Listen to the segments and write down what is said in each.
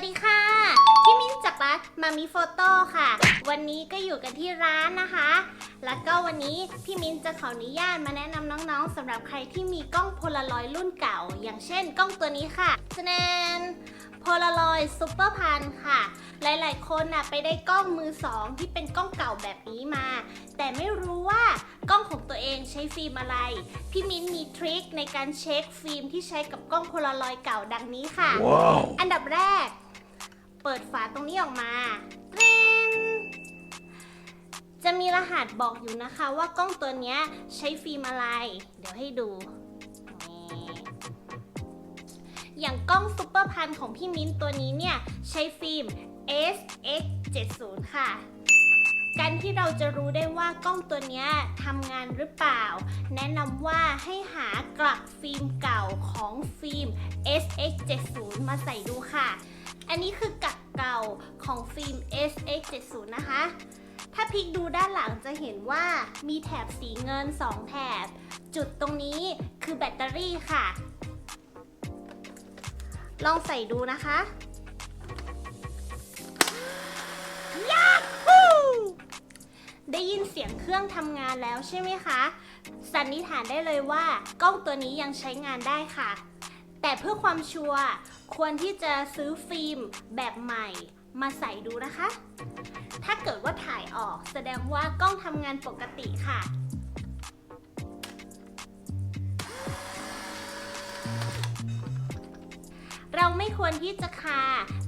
วัสดีค่ะ พี่มิ้นจากร้านมามีโฟโต้ค่ะ วันนี้ก็อยู่กันที่ร้านนะคะ แล้วก็วันนี้พี่มิ้นจะขออนุญาตมาแนะนำน้องๆสำหรับใครที่มีกล้องโพลารอยด์รุ่นเก่า อย่างเช่นกล้องตัวนี้ค่ะแนนโพลารอยด์ซูเปอร์พันค่ะ หลายๆ คนน่ะไปได้กล้องมือสองที่เป็นกล้องเก่าแบบนี้มา แต่ไม่รู้ว่ากล้องของตัวเองใช้ฟิล์มอะไร พี่มิ้นมีทริคในการเช็คฟิล์มที่ใช้กับกล้องโพลารอยด์เก่าดังนี้ค่ะ Wow. อันดับแรกเปิดฝาตรงนี้ออกมาตรินจะมีรหัสบอกอยู่นะคะว่ากล้องตัวนี้ใช้ฟิล์มอะไร เดี๋ยวให้ดู อย่างกล้องซุปเปอร์พันของพี่มิ้นตัวนี้เนี่ย ใช้ฟิล์ม SX70 ค่ะการที่เราจะรู้ได้ว่ากล้องตัวนี้ทำงานหรือเปล่า แนะนำว่าให้หากลักฟิล์มเก่าของฟิล์ม SX70 มาใส่ดูค่ะ อันนี้คือกัก เก่าของฟิล์ม SX70 นะคะ ถ้าพลิกดูด้านหลังจะเห็นว่ามีแถบสีเงิน 2 แถบ จุดตรงนี้คือแบตเตอรี่ค่ะ ลองใส่ดูนะคะยาฮูได้ยินเสียงเครื่องทำงานแล้วใช่ไหมคะ สันนิษฐานได้เลยว่ากล้องตัวนี้ยังใช้งานได้ค่ะ แต่เพื่อความชัวร์ควรที่จะซื้อฟิล์มแบบใหม่มาใส่ดูนะคะ ถ้าเกิดว่าถ่ายออกแสดงว่ากล้องทำงานปกติค่ะเราไม่ควรที่จะคา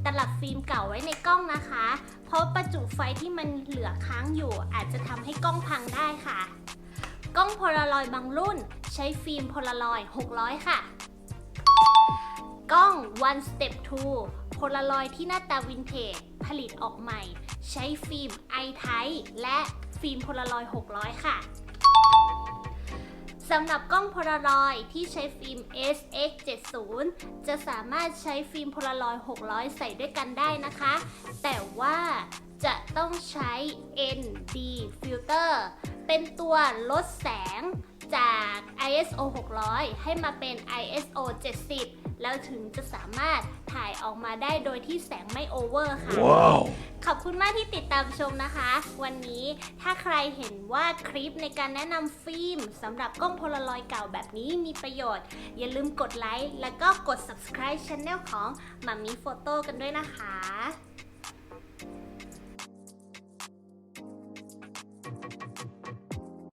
ตลับฟิล์มเก่าไว้ในกล้องนะคะ เพราะประจุไฟที่มันเหลือค้างอยู่ อาจจะทำให้กล้องพังได้ค่ะ กล้องโพลารอยด์บางรุ่น ใช้ฟิล์มโพลารอยด์600 ค่ะ กล้อง One Step 2 โพลารอยด์ที่หน้าตาวินเทจ ผลิตออกใหม่ ใช้ฟิล์ม i-type และฟิล์มโพลารอยด์600 ค่ะ สำหรับกล้องโพลารอยด์ที่ใช้ฟิล์ม SX70 จะสามารถใช้ฟิล์มโพลารอยด์600 ใส่ด้วยกันได้นะคะ แต่ว่าจะต้องใช้ ND filter เป็นตัวลดแสง จาก ISO 600 ให้มาเป็น ISO 70 แล้วถึงจะสามารถถ่ายออกมาได้โดยที่แสงไม่โอเวอร์ค่ะ Wow. ขอบคุณมากที่ติดตามชมนะคะ วันนี้ถ้าใครเห็นว่าคลิปในการแนะนำฟิล์มสำหรับกล้องโพลารอยด์เก่าแบบนี้มีประโยชน์ อย่าลืมกดไลค์แล้วก็กด subscribe channel ของมัมมี่โฟโต้กันด้วยนะคะ